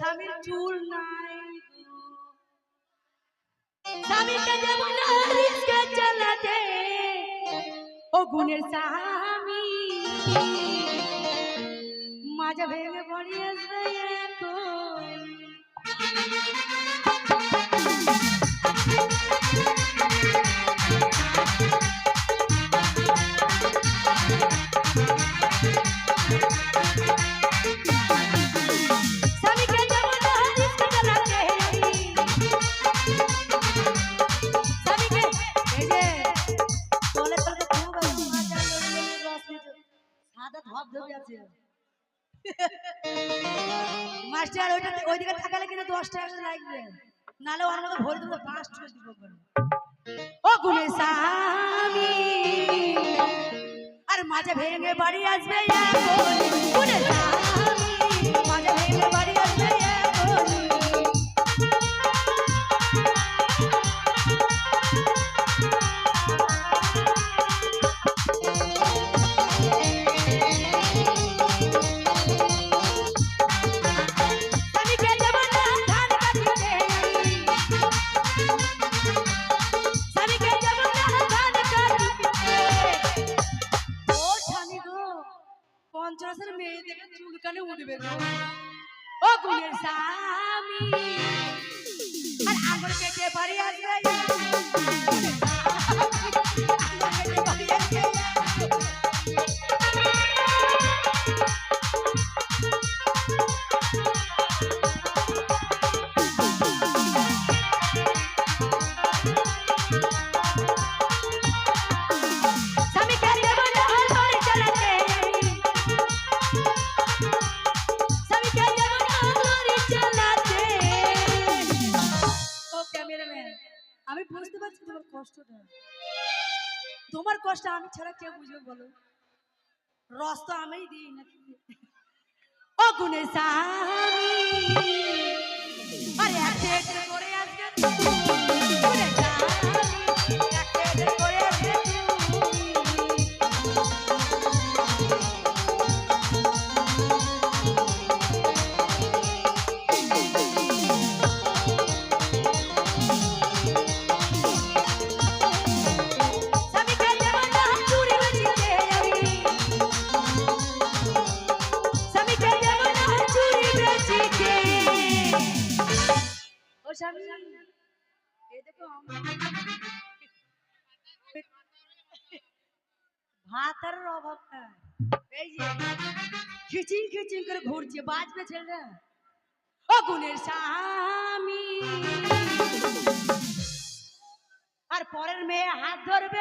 স্বামীর চুল নাই। স্বামীকে দেব না রিস্কা চালাতে ও গুণের স্বামী মাজা ভেঙে পড়ে আসবে এখন সাদা ধপ ধপে আছে। মাস্টার ওইটা ওইদিকে থাকালে কিন্তু দশ টাকা লাগবে। নালে ওর মতো ভরে দেবো পাঁচ টাকা দিব ও গুনে আর মাঝে ভেঙে বাড়ি আসবে এখন পঞ্চাশের মেয়ে দেখে চুলকানে উঠবে ও গুণের স্বামী। আর আঙুল কেটে বাড়ি আসবে। তোমার তোমার কষ্ট আমি ছাড়া কে বুঝবে বলো? রস তো আমি দিই না অগুনে গুণে আরে একটা করে আজকে ও স্বামী, এই দেখো আমার- ভাতের অভাব নাই এই যে খিচিং খিচিং করে ঘুরছে বাজবে ছেলে ও গুণের স্বামী আর পরের মেয়ে হাত ধরবে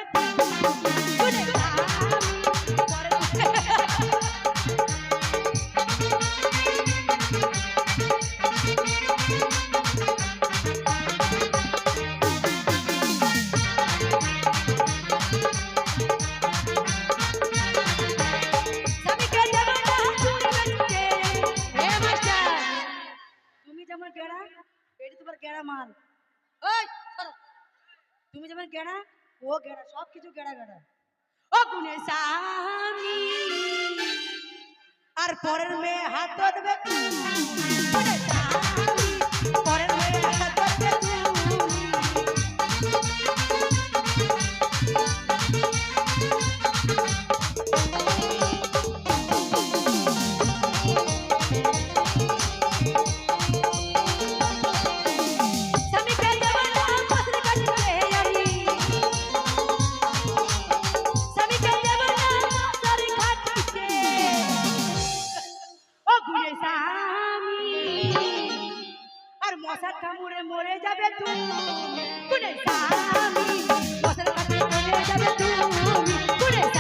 যেমন গেড়া? এটি তোমার গেড়া মাল। তুমি যেমন গেড়া, ও গেড়া সব কিছু গেড়া গেড়া। ও গুনে স্বামী, আর পরের মেয়ে হাত ধরবে মশার কামড়ে মরে যাবে তুমি। মশার কামড়ে মরে যাবে তুমি।